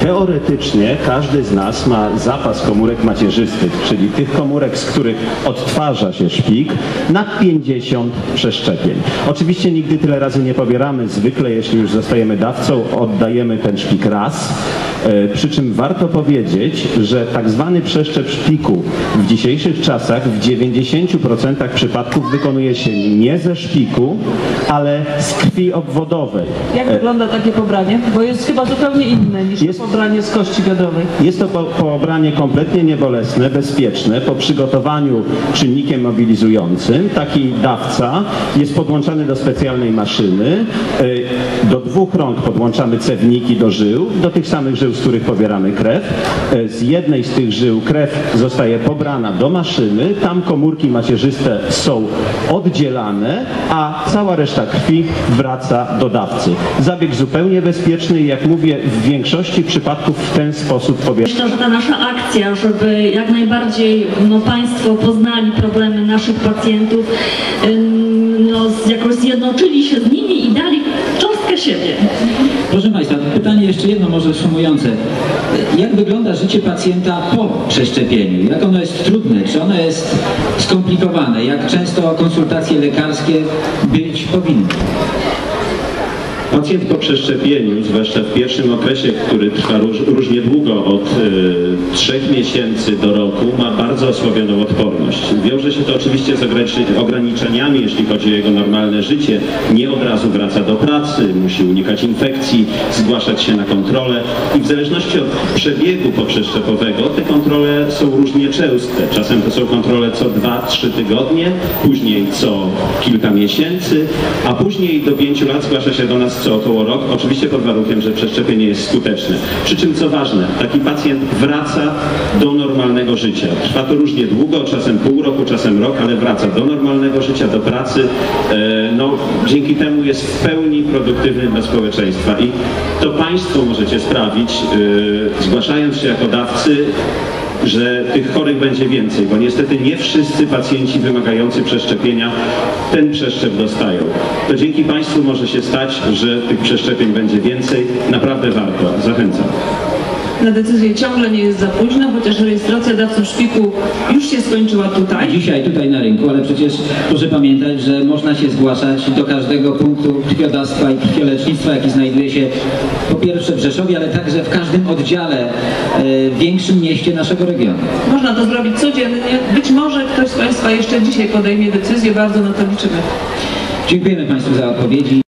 Teoretycznie każdy z nas ma zapas komórek macierzystych, czyli tych komórek, z których odtwarza się szpik, na 50 przeszczepień. Oczywiście nigdy tyle razy nie pobieramy. Zwykle, jeśli już zostajemy dawcą, oddajemy ten szpik raz. E, Przy czym warto powiedzieć, że tak zwany przeszczep szpiku w dzisiejszych czasach w 90% przypadków wykonuje się nie ze szpiku, ale z krwi obwodowej. Jak wygląda takie pobranie? Bo jest chyba zupełnie inne niż Jest- pobranie z kości biodowej. Jest to po- pobranie kompletnie niebolesne, bezpieczne. Po przygotowaniu czynnikiem mobilizującym taki dawca jest podłączany do specjalnej maszyny. E, Do dwóch rąk podłączamy cewniki do żył, do tych samych żył, z których pobieramy krew. E, Z jednej z tych żył krew zostaje pobrana do maszyny, tam komórki macierzyste są oddzielane, a cała reszta krwi wraca do dawcy. Zabieg zupełnie bezpieczny i jak mówię, w większości przypadków w ten sposób pobieramy. Myślę, że ta nasza akcja, żeby jak najbardziej no, Państwo poznali problemy naszych pacjentów, no, jakoś zjednoczyli się z nimi i dali cząstkę siebie. Proszę Państwa, pytanie jeszcze jedno może sumujące. Jak wygląda życie pacjenta po przeszczepieniu? Jak ono jest trudne? Czy ono jest skomplikowane? Jak często konsultacje lekarskie być powinny? Pacjent po przeszczepieniu, zwłaszcza w pierwszym okresie, który trwa róż, różnie długo, od y, trzech miesięcy do roku, ma bardzo osłabioną odporność. Wiąże się to oczywiście z ograniczeniami, jeśli chodzi o jego normalne życie. Nie od razu wraca do pracy, musi unikać infekcji, zgłaszać się na kontrolę i w zależności od przebiegu poprzeszczepowego te kontrole są różnie częste. Czasem to są kontrole co 2-3 tygodnie, później co kilka miesięcy, a później do 5 lat zgłasza się do nas co około rok, oczywiście pod warunkiem, że przeszczepienie jest skuteczne. Przy czym co ważne, taki pacjent wraca do normalnego życia. Trwa to różnie długo, czasem pół roku, czasem rok, ale wraca do normalnego życia, do pracy. E, No, dzięki temu jest w pełni produktywny dla społeczeństwa i to Państwo możecie sprawić, e, zgłaszając się jako dawcy, że tych chorych będzie więcej, bo niestety nie wszyscy pacjenci wymagający przeszczepienia ten przeszczep dostają. To dzięki Państwu może się stać, że tych przeszczepień będzie więcej. Naprawdę warto. Zachęcam. Na decyzję ciągle nie jest za późno, chociaż rejestracja dawców szpiku już się skończyła tutaj. Dzisiaj tutaj na rynku, ale przecież proszę pamiętać, że można się zgłaszać do każdego punktu krwiodawstwa i krwiolecznictwa, jaki znajduje się po pierwsze w Rzeszowie, ale także w każdym oddziale e, w większym mieście naszego regionu. Można to zrobić codziennie. Być może ktoś z Państwa jeszcze dzisiaj podejmie decyzję. Bardzo na to liczymy. Dziękujemy Państwu za odpowiedzi.